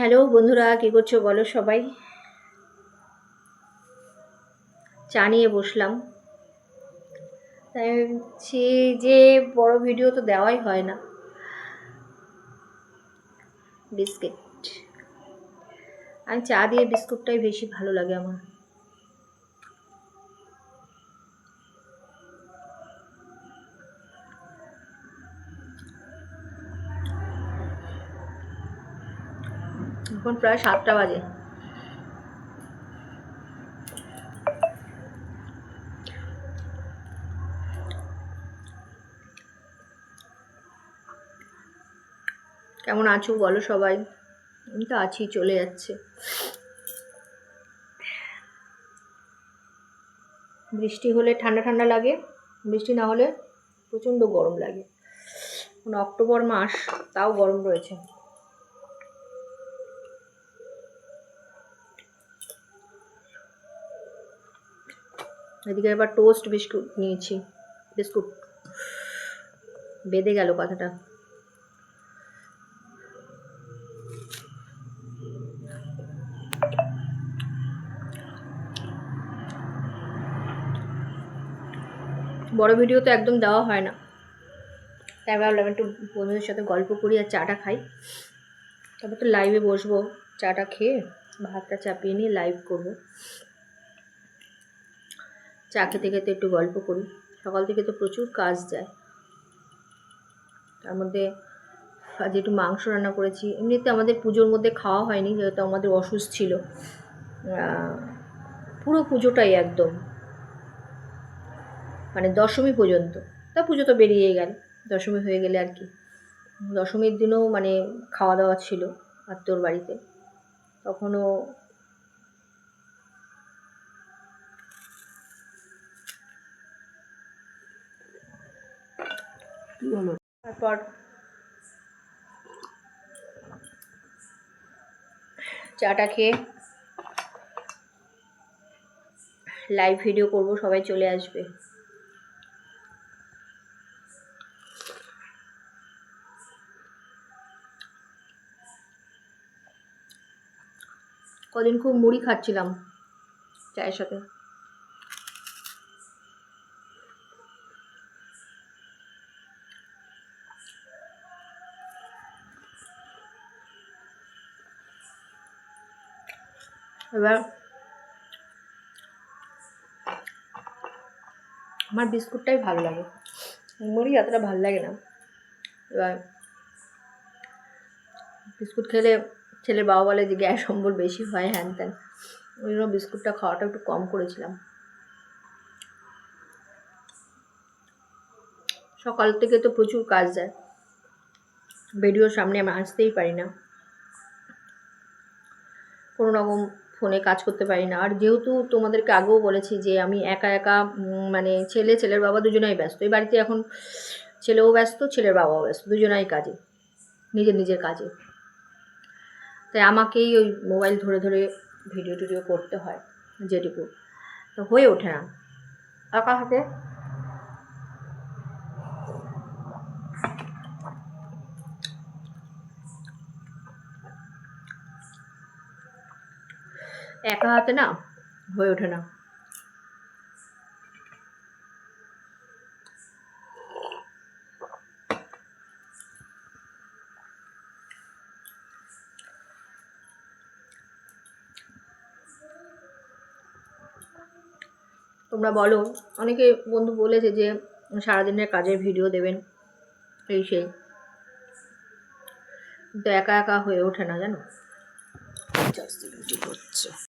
Hello বন্ধুরা, কী করছ বলো সবাই? চা নিয়ে বসলাম। তাই যে বড় ভিডিও তো দেওয়াই হয় না। বিস্কিট। আমি চা দিয়ে বিস্কুটটাই বেশি ভালো লাগে আমার। এখন প্রায় সাতটা বাজে। কেমন আছো বলো সবাই? আমি তো আছি, চলে যাচ্ছে। বৃষ্টি হলে ঠান্ডা ঠান্ডা লাগে, বৃষ্টি না হলে প্রচণ্ড গরম লাগে। অক্টোবর মাস, তাও গরম রয়েছে। এদিকে এবার টোস্ট বিস্কুট নিয়েছি। বিস্কুট। বেঁধে গেল কথাটা। বড় ভিডিও তো একদম দেওয়া হয় না। তাই ভাবলাম একটু বন্ধুদের সাথে গল্প করি আর চাটা খাই। তারপর তো লাইভে বসবো, চাটা খেয়ে ভাতটা চাপিয়ে নিয়ে লাইভ করব। চা খেতে খেতে একটু গল্প করি। সকাল থেকে তো প্রচুর কাজ যায়। তার মধ্যে আজ একটু মাংস রান্না করেছি। এমনিতে আমাদের পুজোর মধ্যে খাওয়া হয়নি, যেহেতু আমাদের অসুস্থ ছিল। পুরো পুজোটাই একদম। মানে দশমী পর্যন্ত। তা পুজো তো বেরিয়ে গেল। দশমী হয়ে গেলে আর কি। দশমীর দিনও মানে খাওয়া দাওয়া ছিল আত্মর বাড়িতে। তখনও তারপর চাটা খেয়ে লাইভ ভিডিও করব, সবাই চলে আসবে। কদিন খুব মুড়ি খাচ্ছিলাম চায়ের সাথে। এবার আমার বিস্কুটটাই ভালো লাগে। মুড়ি এতটা ভালো লাগে না। এবার বিস্কুট খেলে ছেলের বাবা বলে যে গ্যাস অম্বল বেশি হয়, হ্যান ত্যান। ওই জন্য বিস্কুটটা খাওয়াটা একটু কম করেছিলাম। সকাল থেকে তো প্রচুর কাজ যায়। ভিডিওর সামনে আমি আসতেই পারি না। কোনো রকম ফোনে কাজ করতে পারি না। আর যেহেতু তোমাদেরকে আগেও বলেছি যে আমি একা একা মানে ছেলে, ছেলের বাবা দুজনাই ব্যস্ত। এই বাড়িতে এখন ছেলেও ব্যস্ত, ছেলের বাবাও ব্যস্ত। দুজনাই কাজে, নিজের নিজের কাজে। তাই আমাকেই ওই মোবাইল ধরে ধরে ভিডিও টিডিও করতে হয়, যেটুকু। তো হয়ে ওঠে না। একা হাতে একা হাতে না, হয়ে ওঠে না। তোমরা বলো, অনেকে বন্ধু বলেছে যে সারাদিনের কাজের ভিডিও দেবেন, এই সেই। কিন্তু একা একা হয়ে ওঠে না, জানো?